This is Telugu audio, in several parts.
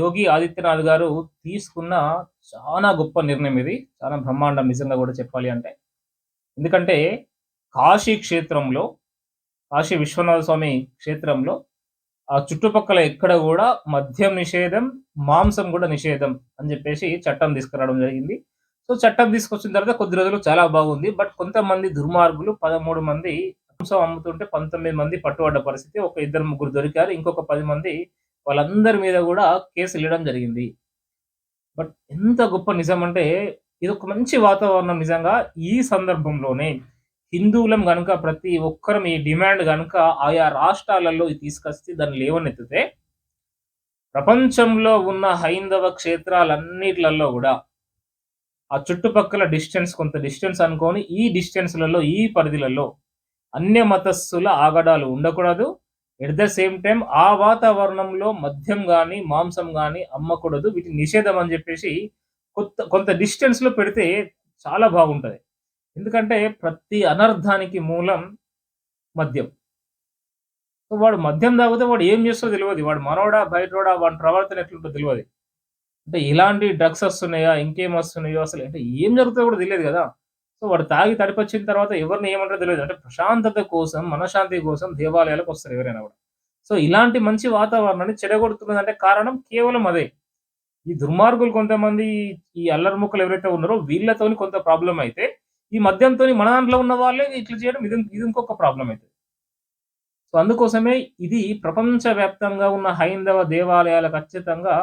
యోగి ఆదిత్యనాథ్ గారు తీసుకున్న చాలా గొప్ప నిర్ణయం ఇది. చాలా బ్రహ్మాండం నిజంగా కూడా చెప్పాలి అంటే. ఎందుకంటే కాశీ క్షేత్రంలో కాశీ విశ్వనాథ స్వామి క్షేత్రంలో ఆ చుట్టుపక్కల ఎక్కడ కూడా మద్యం నిషేధం మాంసం కూడా నిషేధం అని చెప్పేసి చట్టం తీసుకురావడం జరిగింది. సో చట్టం తీసుకొచ్చిన తర్వాత కొద్ది రోజులు చాలా బాగుంది. బట్ కొంతమంది దుర్మార్గులు పదమూడు మంది మాంసం అమ్ముతుంటే పంతొమ్మిది మంది పట్టుబడ్డ పరిస్థితి. ఒక ఇద్దరు ముగ్గురు దొరికారు. ఇంకొక పది మంది వాళ్ళందరి మీద కూడా కేసులు ఇవ్వడం జరిగింది. బట్ ఎంత గొప్ప నిజం అంటే ఇది ఒక మంచి వాతావరణం నిజంగా ఈ సందర్భంలోనే. హిందువులం గనుక ప్రతి ఒక్కరం ఈ డిమాండ్ కనుక ఆయా రాష్ట్రాలలో ఇది తీసుకొస్తే దాన్ని లేవనెత్తితే ప్రపంచంలో ఉన్న హైందవ క్షేత్రాలన్నిట్లలో కూడా ఆ చుట్టుపక్కల డిస్టెన్స్ కొంత డిస్టెన్స్ అనుకొని ఈ డిస్టెన్స్లలో ఈ పరిధిలలో అన్య మతస్థుల ఆగడాలు ఉండకూడదు. ఎట్ ద సేమ్ టైం ఆ వాతావరణంలో మద్యం కానీ మాంసం కానీ అమ్మకూడదు. వీటి నిషేధం అని చెప్పేసి కొత్త కొంత డిస్టెన్స్లో పెడితే చాలా బాగుంటుంది. ఎందుకంటే ప్రతి అనర్థానికి మూలం మద్యం. సో వాడు మద్యం తాగితే వాడు ఏం చేస్తో తెలియదు వాడు మనోడా బయటోడా వాడి ప్రవర్తన ఎట్లుంటో తెలియదు అంటే ఇలాంటి డ్రగ్స్ వస్తున్నాయా ఇంకేం వస్తున్నాయో అసలు అంటే ఏం జరుగుతుందో కూడా తెలియదు కదా. సో వాడు తాగి తడిపొచ్చిన తర్వాత ఎవరిని ఏమంటారో తెలియదు. అంటే ప్రశాంతత కోసం మనశాంతి కోసం దేవాలయాలకు వస్తారు ఎవరైనా కూడా. సో ఇలాంటి మంచి వాతావరణాన్ని చెడగొడుతున్నదంటే కారణం కేవలం అదే. ఈ దుర్మార్గులు కొంతమంది ఈ అల్లరి ముక్కలు ఎవరైతే ఉన్నారో వీళ్ళతోని కొంత ప్రాబ్లం అయితే ఈ మద్యంతో మన దాంట్లో ఉన్న వాళ్ళే ఇట్లా చేయడం ఇది ఇది ఇంకొక ప్రాబ్లం అవుతుంది సో అందుకోసమే ఇది ప్రపంచ వ్యాప్తంగా ఉన్న హైందవ దేవాలయాలు ఖచ్చితంగా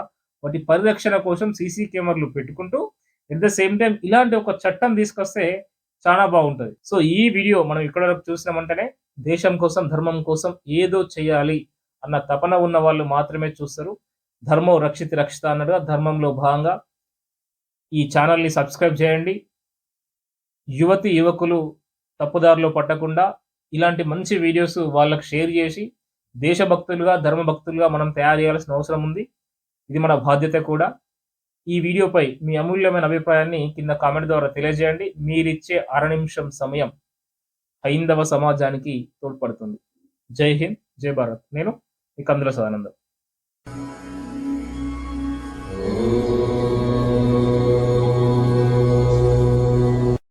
వాటి పరిరక్షణ కోసం సీసీ కెమెరాలు పెట్టుకుంటూ ఎట్ ద సేమ్ టైం ఇలాంటి ఒక చట్టం తీసుకొస్తే చాలా బాగుంటుంది. సో ఈ వీడియో మనం ఇక్కడ వరకు చూసినామంటేనే దేశం కోసం ధర్మం కోసం ఏదో చేయాలి అన్న తపన ఉన్న వాళ్ళు మాత్రమే చూస్తారు. ధర్మం రక్షిత రక్షిత అన్నట్టుగా ధర్మంలో భాగంగా ఈ ఛానల్ని సబ్స్క్రైబ్ చేయండి. యువతి యువకులు తప్పుదారిలో పట్టకుండా ఇలాంటి మంచి వీడియోస్ వాళ్ళకి షేర్ చేసి దేశభక్తులుగా ధర్మభక్తులుగా మనం తయారు చేయాల్సిన అవసరం ఉంది. ఇది మన బాధ్యత కూడా. ఈ వీడియోపై మీ అమూల్యమైన అభిప్రాయాన్ని కింద కామెంట్ ద్వారా తెలియజేయండి. మీరిచ్చే అర నిమిషం సమయం హైందవ సమాజానికి తోడ్పడుతుంది. జై హింద్ జై భారత్. నేను మీ కందుల సదానందం.